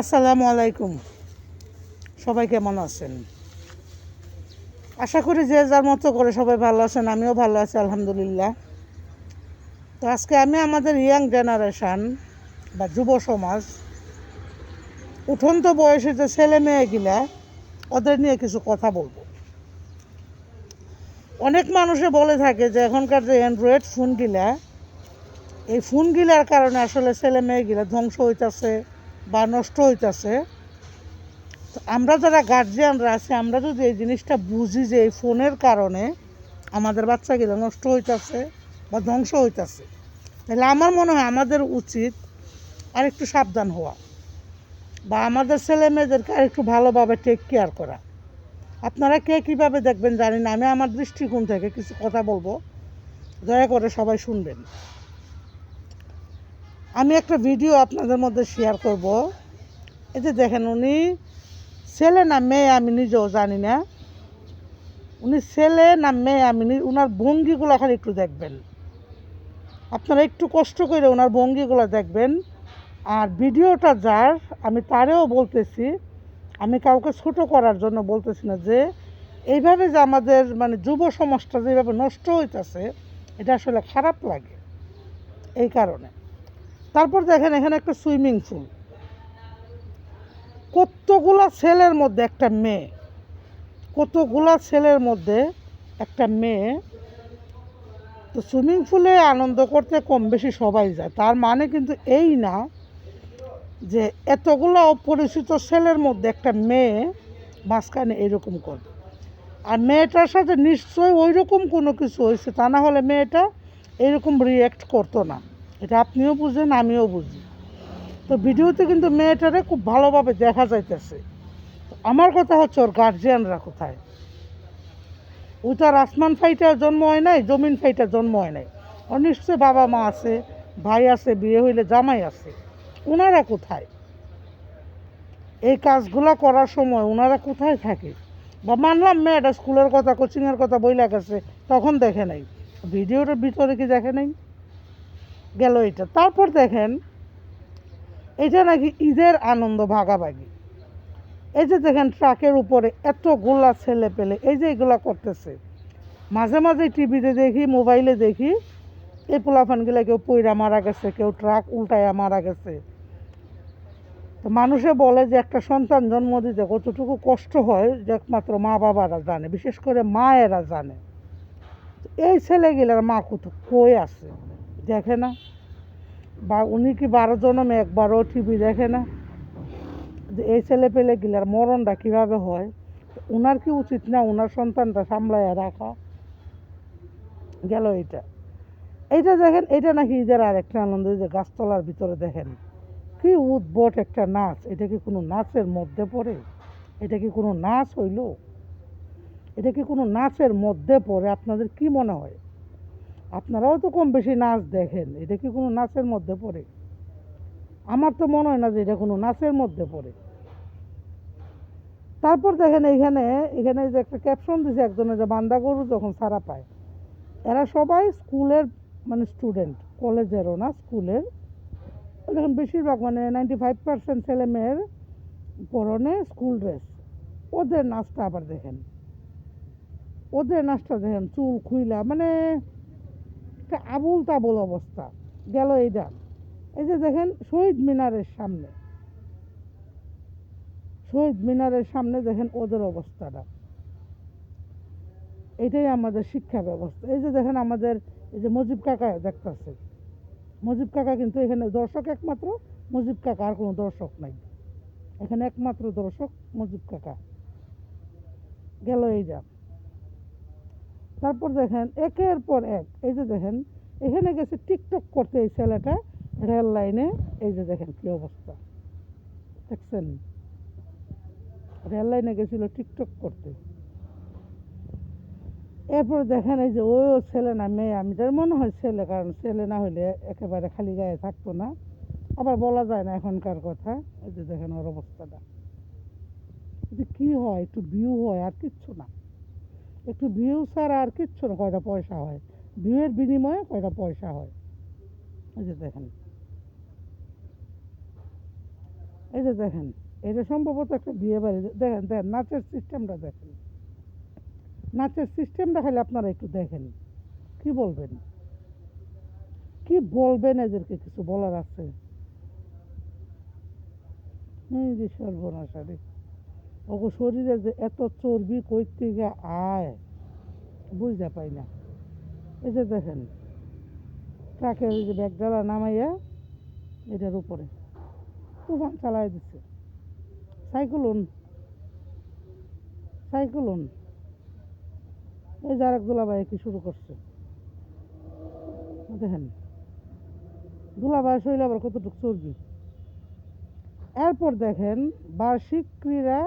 আসসালামু আলাইকুম। সবাই কেমন আছেন? আশা করি যে যার মতো করে সবাই ভালো আছেন, আমিও ভালো আছি, আলহামদুলিল্লাহ। তো আজকে আমি আমাদের ইয়াং জেনারেশান বা যুব সমাজ, উঠন্ত বয়সে যে ছেলে মেয়েগুলা ওদের নিয়ে কিছু কথা বলব। অনেক মানুষে বলে থাকে যে এখনকার যে অ্যান্ড্রয়েড ফোনগুলা এই ফোনগুলার কারণে আসলে ছেলে মেয়েগুলা ধ্বংস হইতাছে। বা নষ্ট হইতাছে। আমরা যারা গার্জিয়ানরা আছি, আমরা যদি এই জিনিসটা বুঝি যে এই ফোনের কারণে আমাদের বাচ্চাগুলো নষ্ট হইতাছে বা ধ্বংস হইতাছে, তাহলে আমার মনে হয় আমাদের উচিত আর একটু সাবধান হওয়া বা আমাদের ছেলে মেয়েদেরকে আর একটু ভালোভাবে টেক কেয়ার করা। আপনারা কে কীভাবে দেখবেন জানি না, আমি আমার দৃষ্টিকোণ থেকে কিছু কথা বলব। দয়া করে সবাই শুনবেন। আমি একটা ভিডিও আপনাদের মধ্যে শেয়ার করব। এই যে দেখেন, উনি ছেলে না মেয়ে আমি নিজেও জানি না। উনি ছেলে না মেয়ে আমি ওনার ভঙ্গিগুলো খালি একটু দেখবেন। আপনারা একটু কষ্ট করে ওনার ভঙ্গিগুলো দেখবেন। আর ভিডিওটা যার, আমি তারেও বলতেছি, আমি কাউকে ছোট করার জন্য বলতেছি না যে, এইভাবে যে আমাদের মানে যুব সমাজটা যেভাবে নষ্ট হইতেছে, এটা আসলে খারাপ লাগে। এই কারণে। তারপর দেখেন এখানে একটা সুইমিং পুল। কতগুলা ছেলের মধ্যে একটা মেয়ে, কতগুলা ছেলের মধ্যে একটা মেয়ে। তো সুইমিং পুলে আনন্দ করতে কম বেশি সবাই যায়। তার মানে কিন্তু এই না যে এতগুলো অপরিচিত ছেলের মধ্যে একটা মেয়ে মাঝখানে এরকম করবে আর মেয়েটার সাথে নিশ্চয়ই ওই রকম কোনো কিছু হয়েছে, তা না হলে মেয়েটা এরকম রিয়্যাক্ট করতো না। এটা আপনিও বুঝেন, আমিও বুঝি। তো ভিডিওতে কিন্তু মেয়েটারে খুব ভালোভাবে দেখা যাইতেছে। আমার কথা হচ্ছে ওর গার্জিয়ানরা কোথায়? ওই তো আর আসমান ফাইটার জন্ম হয় নাই, জমিন ফাইটার জন্ম হয় নাই। ওর নিশ্চয়ই বাবা মা আছে, ভাই আছে, বিয়ে হইলে জামাই আছে। ওনারা কোথায়? এই কাজগুলা করার সময় ওনারা কোথায় থাকে? বা মানলাম মেয়েটা স্কুলের কথা, কোচিংয়ের কথা বইলা গেছে, তখন দেখে নাই। ভিডিওটার ভিতরে কি দেখে নাই? গেল এটা। তারপর দেখেন, এটা নাকি ঈদের আনন্দ ভাগাভাগি। এই যে দেখেন, ট্রাকের উপরে এতগুলা ছেলে পেলে এই যে এগুলা করতেছে। মাঝে মাঝে টিভিতে দেখি, মোবাইলে দেখি, এই পোলাফানগুলা কেউ পইরা মারা গেছে, কেউ ট্রাক উল্টায়া মারা গেছে। তো মানুষে বলে যে একটা সন্তান জন্ম দিতে কতটুকু কষ্ট হয়, যে একমাত্র মা বাবারা জানে, বিশেষ করে মায়েরা জানে। এই ছেলেগুলার মা কত কই আছে? দেখে না। বা উনি কি বারো জনমে একবারও টিভি দেখে না? যে এই ছেলে পেলে গিলার মরণটা কীভাবে হয়? ওনার কি উচিত না ওনার সন্তানটা সামলাইয়া রাখা? গেল এটা এইটা দেখেন এটা নাকি ঈদের আর একটা আনন্দ যে গাছতলার ভিতরে দেখেন। কি উদ্ভট একটা নাচ। এটা কি কোনো নাচের মধ্যে পড়ে? এটা কি কোনো নাচ হইল? এটা কি কোনো নাচের মধ্যে পড়ে? আপনাদের কি মনে হয়? আপনারাও তো কম বেশি নাচ দেখেন, এটা কি কোনো নাচের মধ্যে পড়ে? আমার তো মনে হয় না যে এটা কোনো নাচের মধ্যে পড়ে। তারপর দেখেন এইখানে, এখানে যে একটা ক্যাপশন দিছে একজনের যে বান্দা গরু যখন সারা পায়, এরা সবাই স্কুলের মানে স্টুডেন্ট কলেজেরও না, স্কুলের। দেখেন বেশিরভাগ মানে নাইনটি ফাইভ পার্সেন্ট ছেলে মেয়ের পরনে স্কুল ড্রেস ওদের নাচটা আবার দেখেন, ওদের নাচটা দেখেন চুল খুইলা মানে একটা আবুল তাবুল অবস্থা। গেল এইটা এই যে দেখেন শহীদ মিনারের সামনে। শহীদ মিনারের সামনে দেখেন ওদের অবস্থাটা। এটাই আমাদের শিক্ষা ব্যবস্থা। এই যে দেখেন আমাদের, এই যে মজিব কাকা দেখতেছে মজিব কাকা কিন্তু এখানে দর্শক একমাত্র, মজিব কাকা আর কোনো দর্শক নাই। এখানে একমাত্র দর্শক মজিব কাকা। গেল এই যা। তারপর দেখেন, একের পর এক, এই যে দেখেন, এখানে গেছে টিকটক করতে এই ছেলেটা, রেল লাইনে, এই যে দেখেন কি অবস্থা। দেখছেন? রেল লাইনে গেছিল টিকটক করতে। এরপর দেখেন এই যে, ওই ছেলে না মেয়ে, আমি তার মনে হয় ছেলে, কারণ ছেলে না হলে একেবারে খালি গায়ে থাকতো না। আবার বলা যায় না এখনকার কথা, এই যে দেখেন ওর অবস্থাটা। এটা কি হয়, একটু ভিউ হয়, আর কিচ্ছু না। একটু ভিউ ছাড়া আর কিচ্ছু না, কয়টা পয়সা হয়? ভিউয়ের বিনিময়ে কয়টা পয়সা হয়? এই যে দেখেন। এই যে দেখেন, এটা সম্ভবত একটা বিয়ে বাড়ি। দেখেন দেখেন, নাচের সিস্টেমটা দেখেন। নাচের সিস্টেমটা খালি আপনারা একটু দেখেন। কি বলবেন? কি বলবেন এদেরকে কিছু বলার আছে? এই যে সর্বনাশারি ওগো শরীরে যে এত চর্বি কই থেকে আয়, বুঝতে পাই না। এই যে দেখেন ট্রাকের ওই যে ব্যাগডালা নামাইয়া এটার উপরে তুফান চালাই দিচ্ছে সাইক্লোন সাইক্লোন। এই যে আরেক দুলাভাই কি শুরু করছে। দেখেন দুলাভাই শরীরে আবার কতটুকু চর্বি। এরপর দেখেন বার্ষিক ক্রীড়া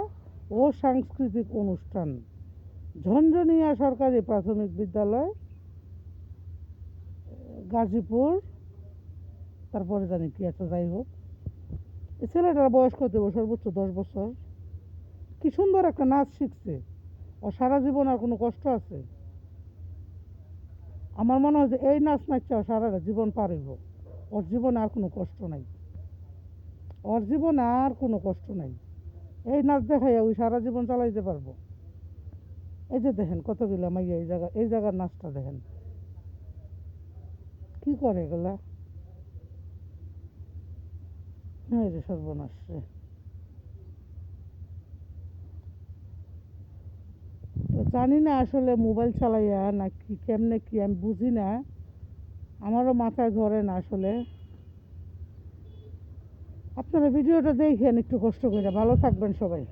ও সাংস্কৃতিক অনুষ্ঠান। ঝঞ্ঝনিয়া সরকারি প্রাথমিক বিদ্যালয়, গাজীপুর, তারপরে জানি কি আছে, যাই হোক। ছেলেটার বয়স কত বছর সর্বোচ্চ দশ বছর। কি সুন্দর একটা নাচ শিখছে। ও সারা জীবন আর কোনো কষ্ট আছে? আমার মনে হয় যে এই নাচ নাচছে ও সারা জীবন পারিব। ওর জীবনে আর কোনো কষ্ট নাই। ওর জীবনে আর কোনো কষ্ট নাই। এই নাচ দেখাইয়া ওই সারা জীবন চালাইতে পারব। এই যে দেখেন কতগুলা মাইয়া এই জায়গা এই জায়গার নাচটা দেখেন। কি করে এগুলা? এই সর্বনাশ জানি না আসলে মোবাইল চালাইয়া না কি কেমনে কি আমি বুঝি না। আমারও মাথায় ধরে না আসলে। আপনারা ভিডিওটা দেখেন একটু কষ্ট করে। ভালো থাকবেন সবাই।